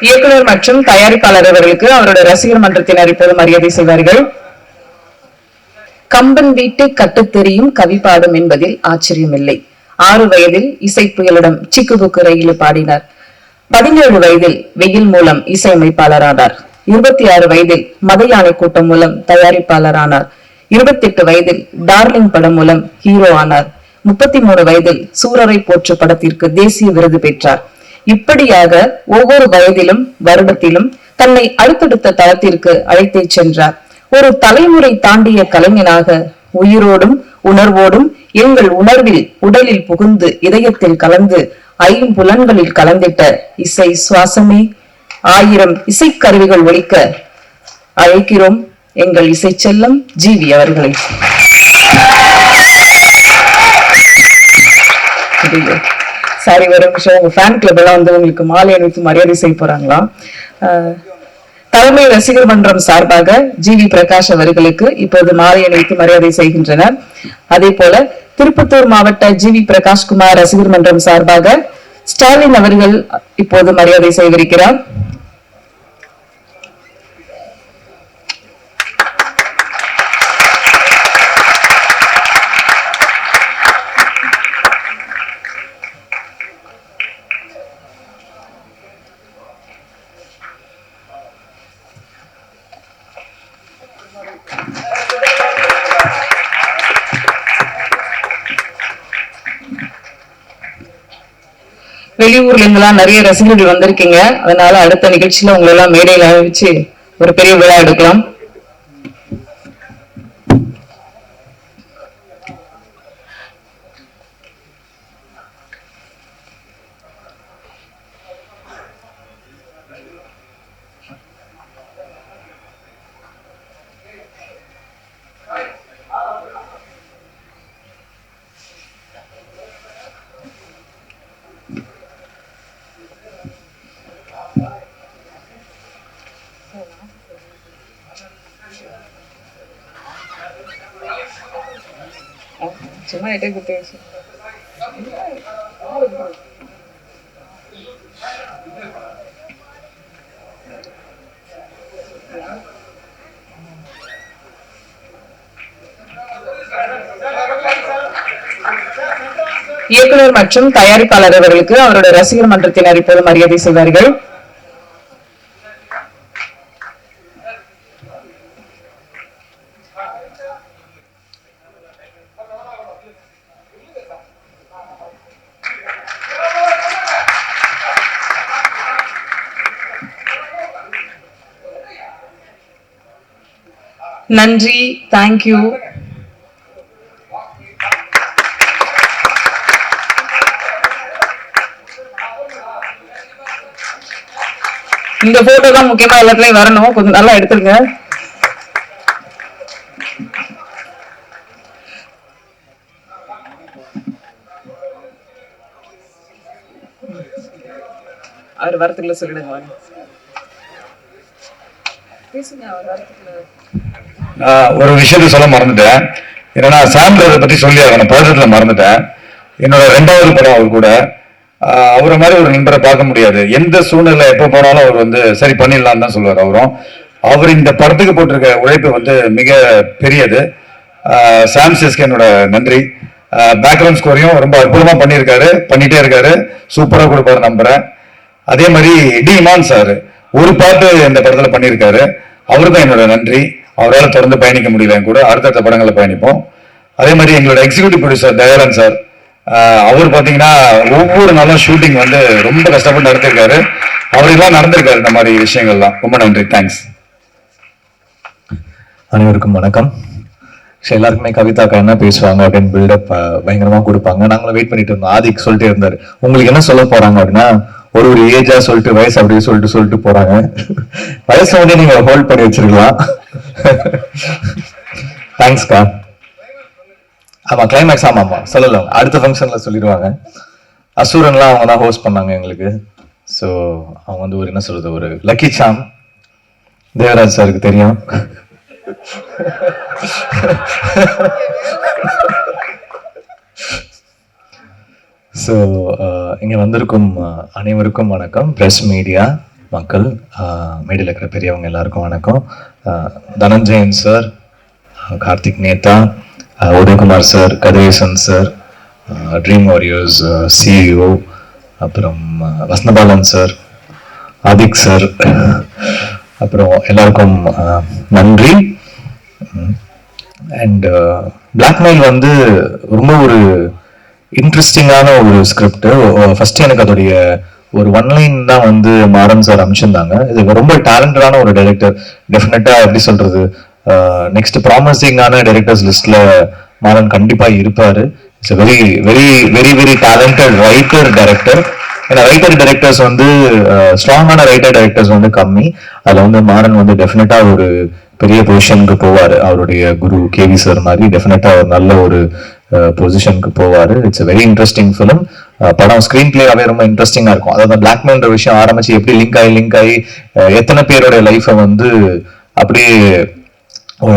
இயக்குனர் மற்றும் தயாரிப்பாளர் அவர்களுக்கு அவருடைய ரசிகர் மன்றத்தினர் இப்போது மரியாதை செய்வார்கள் கம்பன் வீட்டு கட்டுத் தெரியும் கவி பாடும் என்பதில் ஆச்சரியமில்லை. ஆறு வயதில் இசை புயலிடம் சிக்குபுக்கு ரயிலில் பாடினார். பதினேழு வயதில் வெயில் மூலம் இசையமைப்பாளரானார். இருபத்தி ஆறு வயதில் மத யானை கூட்டம் மூலம் தயாரிப்பாளரானார். இருபத்தி எட்டு வயதில் டார்லிங் படம் மூலம் ஹீரோ ஆனார். முப்பத்தி மூணு வயதில் சூரரை போற்று படத்திற்கு தேசிய விருது பெற்றார். இப்படியாக ஒவ்வொரு வயதிலும் வருடத்திலும் தன்னை அடுத்தடுத்த தளத்திற்கு அழைத்துச் சென்றார். ஒரு தலைமுறை தாண்டிய கலைஞனாக உயிரோடும் உணர்வோடும் எங்கள் உணர்வில் உடலில் புகுந்து இதயத்தில் கலந்து ஐம்புலன்களில் கலந்திட்ட இசை சுவாசமே ஆயிரம் இசைக்கருவிகள் ஒழிக்க அழைக்கிறோம். எங்கள் இசை செல்லம் ஜீவி அவர்களை. சாரி ஒரு நிமிஷம். உங்க ஃபேன் கிளப் எல்லாம் வந்து உங்களுக்கு மாலை அணிவித்து மரியாதை செய்ய போறாங்களா? தலைமை ரசிகர் மன்றம் சார்பாக ஜி வி பிரகாஷ் அவர்களுக்கு இப்போது மாலை அணிவித்து மரியாதை செய்கின்றனர். அதே போல திருப்பத்தூர் மாவட்ட ஜி வி பிரகாஷ்குமார் ரசிகர் மன்றம் சார்பாக ஸ்டாலின் அவர்கள் இப்போது மரியாதை செய்திருக்கிறார். வெளியூர்ல இருந்தெல்லாம் நிறைய ரசிகர்கள் வந்திருக்கீங்க. அதனால அடுத்த நிகழ்ச்சியில உங்களை எல்லாம் மேடையில வச்சு ஒரு பெரிய விழா எடுக்கலாம். சும்மா எட்டே குத்து இயக்குனர் மற்றும் தயாரிப்பாளர் அவர்களுக்கு அவருடைய ரசிகர் மன்றத்தினர் இப்போது மரியாதை செய்வார்கள் நன்றி. தேங்க்யூ இந்த போட்டோ தான் முக்கியமா எல்லாத்துலயும் வரணும். கொஞ்சம் நல்லா எடுத்துருங்க அவர் வரத்துக்குள்ள சொல்லிடுங்க. பேசுங்க அவர் வரத்துக்குள்ள. ஒரு விஷயத்த சொல்ல மறந்துட்டேன். ஏன்னா சாம்பிள் அதை பத்தி சொல்லி ஆகணும். பதட்டத்தில் மறந்துட்டேன். என்னோட ரெண்டாவது படம் அவர் கூட. அவரை மாதிரி ஒரு நண்பரை பார்க்க முடியாது. எந்த சூழ்நிலை எப்போ போனாலும் அவர் வந்து சரி பண்ணிடலாம் தான் சொல்லுவார் அவரும். அவர் இந்த படத்துக்கு போட்டிருக்க உழைப்பு வந்து மிக பெரியது. ஆஹ் சாம் என்னோட நன்றி. பேக்ரவுண்ட் ஸ்கோரையும் ரொம்ப அற்புதமாக பண்ணியிருக்காரு. பண்ணிகிட்டே இருக்காரு. சூப்பராக கொடுப்பாரு நம்புறேன். அதே மாதிரி டி இமான் சார் ஒரு பாட்டு இந்த படத்தில் பண்ணியிருக்காரு. அவரு தான் என்னோட நன்றி. அவரால் தொடர்ந்து பயணிக்க முடியல. கூட அடுத்தடுத்த படங்களை பயணிப்போம். அதே மாதிரி எங்களோட எக்ஸிகியூட்டிவ் ப்ரொடியூசர் தயாளன் சார் அவர் பாத்தீங்கன்னா ஒவ்வொரு நாளும் ஷூட்டிங் வந்து ரொம்ப கஷ்டப்பட்டு நடத்திருக்காரு. அவரெல்லாம் நடந்திருக்காரு இந்த மாதிரி விஷயங்கள்லாம். ரொம்ப நன்றி. தேங்க்ஸ் அனைவருக்கும் வணக்கம். சரி எல்லாருக்குமே கவிதாக்கா என்ன பேசுவாங்க அப்படின்னு பில்டப் பயங்கரமா கொடுப்பாங்க. நாங்களும் வெயிட் பண்ணிட்டு இருந்தோம். ஆதிக் சொல்லிட்டே இருந்தாரு. உங்களுக்கு என்ன சொல்ல போறாங்க அப்படின்னா ஒரு ஒரு ஏஜா சொல்லிட்டு வயசு அப்படின்னு சொல்லிட்டு சொல்லிட்டு போறாங்க. வயசு வந்து நீங்க ஹோல்ட் பண்ணி வச்சிருக்கலாம். தேங்க்ஸ்க்கா ஆமா கிளைமேக்ஸ் ஆமா ஆமா. சொல்லலாம். அடுத்த ஃபங்க்ஷன்ல சொல்லிடுவாங்க. அசூரன்லாம் அவங்க தான் ஹோஸ்ட் பண்ணாங்க எங்களுக்கு. ஸோ அவங்க வந்து ஒரு என்ன சொல்றது ஒரு லக்கி சாம் தேவராஜ் சாருக்கு தெரியும். ஸோ uh, இங்கே வந்திருக்கும் uh, அனைவருக்கும் வணக்கம். ப்ரெஸ் மீடியா மக்கள் uh, மேடையில் இருக்கிற பெரியவங்க எல்லாருக்கும் வணக்கம். Dhananjayan sir Karthik Netha Udhayakumar sir Kathiresan sir dream warriors CEO அப்புறம் வசந்தபாலன் சார் ஆதிக் சார் அப்புறம் எல்லாருக்கும் நன்றி. அண்ட் பிளாக்மெயில் வந்து ரொம்ப ஒரு இன்ட்ரெஸ்டிங்கான ஒரு ஸ்கிரிப்ட் ஃபர்ஸ்ட் எனக்கு அதோடைய ஒரு ஒன் லைன் தான் வந்து மாறன் சார் அமைச்சிருந்தாங்க இது ரொம்ப டேலண்டடான ஒரு டைரக்டர் டெஃபினட்டா எப்படி சொல்றது? நெக்ஸ்ட் ப்ராமிசிங்கான டைரக்டர்ஸ் லிஸ்ட்ல மாறன் கண்டிப்பா இருப்பாரு. It's very very very very talented writer director ஏன்னா ரைட்டர் டைரக்டர்ஸ் வந்து ஸ்ட்ராங்கான ரைட்டர் டைரக்டர்ஸ் வந்து கம்மி. அதில் வந்து மாறன் வந்து டெஃபினட்டா ஒரு பெரிய பொசிஷனுக்கு போவார். அவருடைய குரு கேவி சார் மாதிரி டெஃபினட்டா ஒரு நல்ல ஒரு பொசிஷனுக்கு போவாரு. இட்ஸ் வெரி இன்ட்ரெஸ்டிங் ஃபிலிம் படம் ஸ்க்ரீன் பிளேயாவே ரொம்ப இன்ட்ரெஸ்டிங்கா இருக்கும். அதாவது பிளாக்மெயில்ன்ற விஷயம் ஆரம்பிச்சு எப்படி லிங்க் ஆகி லிங்க் ஆகி எத்தனை பேரோட லைஃபை வந்து அப்படியே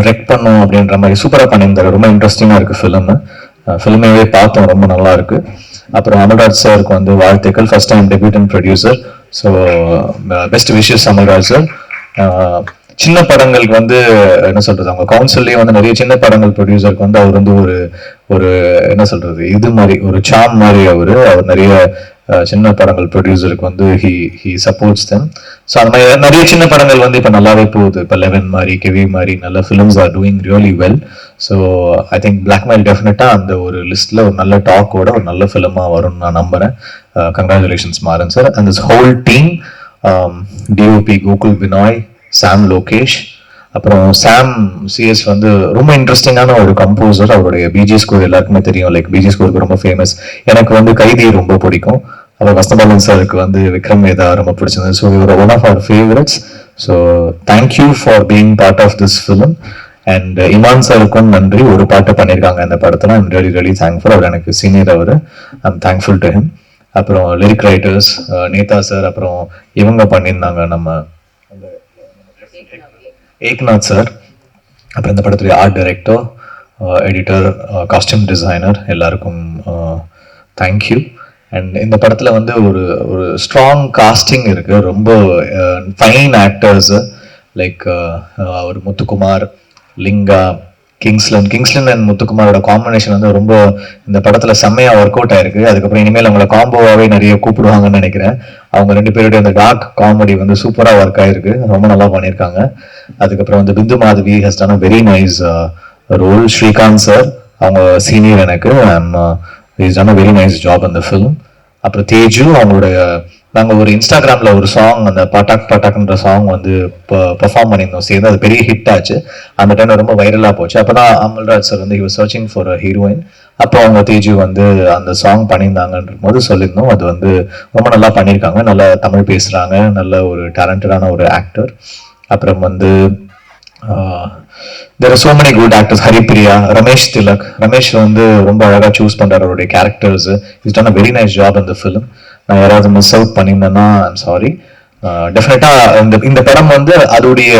ரெக் பண்ணும் அப்படின்ற மாதிரி சூப்பராக பண்ணியிருந்தாரு. ரொம்ப இன்ட்ரெஸ்டிங்காக இருக்குது ஃபிலிம் ஃபிலிமையே பார்த்தோம். ரொம்ப நல்லா இருக்கு. அப்புறம் அமல்ராஜ் சாருக்கு வந்து வாழ்த்துக்கள். First time debutant producer so best wishes Amalraj sir சின்ன படங்களுக்கு வந்து என்ன சொல்றது அவங்க கவுன்சில்லேயே வந்து நிறைய சின்ன படங்கள் ப்ரொடியூசருக்கு வந்து அவர் வந்து ஒரு ஒரு என்ன சொல்றது இது மாதிரி ஒரு சாம் மாதிரி அவர். அவர் நிறைய சின்ன படங்கள் ப்ரொடியூசருக்கு வந்து he he supports them so அந்த மாதிரி நிறைய சின்ன படங்கள் வந்து இப்போ நல்லாவே போகுது. இப்போ லெவன் மாதிரி கெவி மாதிரி நல்ல films are doing really well so I think blackmail டெஃபினட்டாக அந்த ஒரு லிஸ்ட்ல ஒரு நல்ல டாக்கோட ஒரு நல்ல ஃபிலிமாக வரும்னு நான் நம்புறேன். Congratulations Maran sir and this whole team DOP Gokul Benoy Sam Lokesh அப்புறம் சாம் சிஎஸ் வந்து ரொம்ப இன்ட்ரெஸ்டிங்கான ஒரு கம்போசர் அவருடைய பிஜி ஸ்கோர் எல்லாருக்குமே தெரியும். லைக் பிஜி ஸ்கோருக்கு ரொம்ப ஃபேமஸ் எனக்கு வந்து கைதி ரொம்ப பிடிக்கும். அப்புறம் வசந்தபாலன் சாருக்கு வந்து விக்ரம் வேதா ரொம்ப பிடிச்சிருந்தது ஸோ இவர் one of our favourites so thank you for being part of this film and Imman சாருக்கும் நன்றி. ஒரு பாட்டு பண்ணியிருக்காங்க அந்த படத்தில். ஐம் ரெலி ரெலி தேங்க்ஃபுல் அவர் எனக்கு சீனியர் அவர். ஐம் தேங்க்ஃபுல் டு ஹிம் அப்புறம் லிரிக் ரைட்டர்ஸ் நேதா சார் அப்புறம் இவங்க பண்ணியிருந்தாங்க நம்ம ஏக்நாத் சார் அப்புறம் இந்த படத்துடைய art director editor costume designer எல்லாருக்கும் uh, தேங்க்யூ அண்ட் இந்த படத்தில் வந்து ஒரு ஒரு ஸ்ட்ராங் காஸ்டிங் இருக்குது ரொம்ப ஃபைன் ஆக்டர்ஸு லைக் ஒரு Muthukumar Linga Kingsley Kingsley and முத்துக்குமாரோட combination வந்து ரொம்ப இந்த படத்துல செம்மையா ஒர்க் அவுட் ஆயிருக்கு. அதுக்கப்புறம் இனிமேல் அவங்கள காம்போவாவே நிறைய கூப்பிடுவாங்கன்னு நினைக்கிறேன். அவங்க ரெண்டு பேருடைய அந்த டார்க் காமெடி வந்து சூப்பரா ஒர்க் ஆயிருக்கு. ரொம்ப நல்லா பண்ணியிருக்காங்க. அதுக்கப்புறம் வந்து Bindu Madhavi has done very nice role Srikanth sir அவங்க சீனியர் எனக்கு. Is done very nice job அந்த ஃபிலிம் அப்புறம் தேஜு அவங்களுடைய நாங்கள் ஒரு இன்ஸ்டாகிராமில் ஒரு சாங் அந்த பட்டாக் பட்டாக்ன்ற சாங் வந்து பெர்ஃபார்ம் பண்ணியிருந்தோம். சேர்ந்து அது பெரிய ஹிட் ஆச்சு. அந்த டைம் ரொம்ப வைரலாக போச்சு. அப்போ தான் அமல்ராஜ் சார் வந்து சர்ச்சிங் ஃபார் அ ஹீரோயின் அப்போ அவங்க தேஜு வந்து அந்த சாங் பண்ணியிருந்தாங்கன்ற போது சொல்லியிருந்தோம். அது வந்து ரொம்ப நல்லா பண்ணியிருக்காங்க. நல்லா தமிழ் பேசுகிறாங்க நல்ல ஒரு டேலண்டடான ஒரு ஆக்டர் அப்புறம் வந்து there are so many good actors Haripriya Ramesh Thilak Ramesh வந்து ரொம்ப அழகாக சூஸ் பண்றாரு அவருடைய characters is done a very nice job இந்த ஃபிலிம் நான் யாராவது மிஸ் அவுட் பண்ணியிருந்தேன்னா ஐம் சாரி டெஃபினட்டாக இந்த இந்த படம் வந்து அதோடைய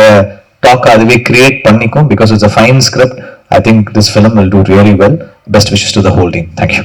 டாக் அதுவே கிரியேட் பண்ணிக்கும் because it's a fine script I think this film will do really well best wishes to the whole team thank you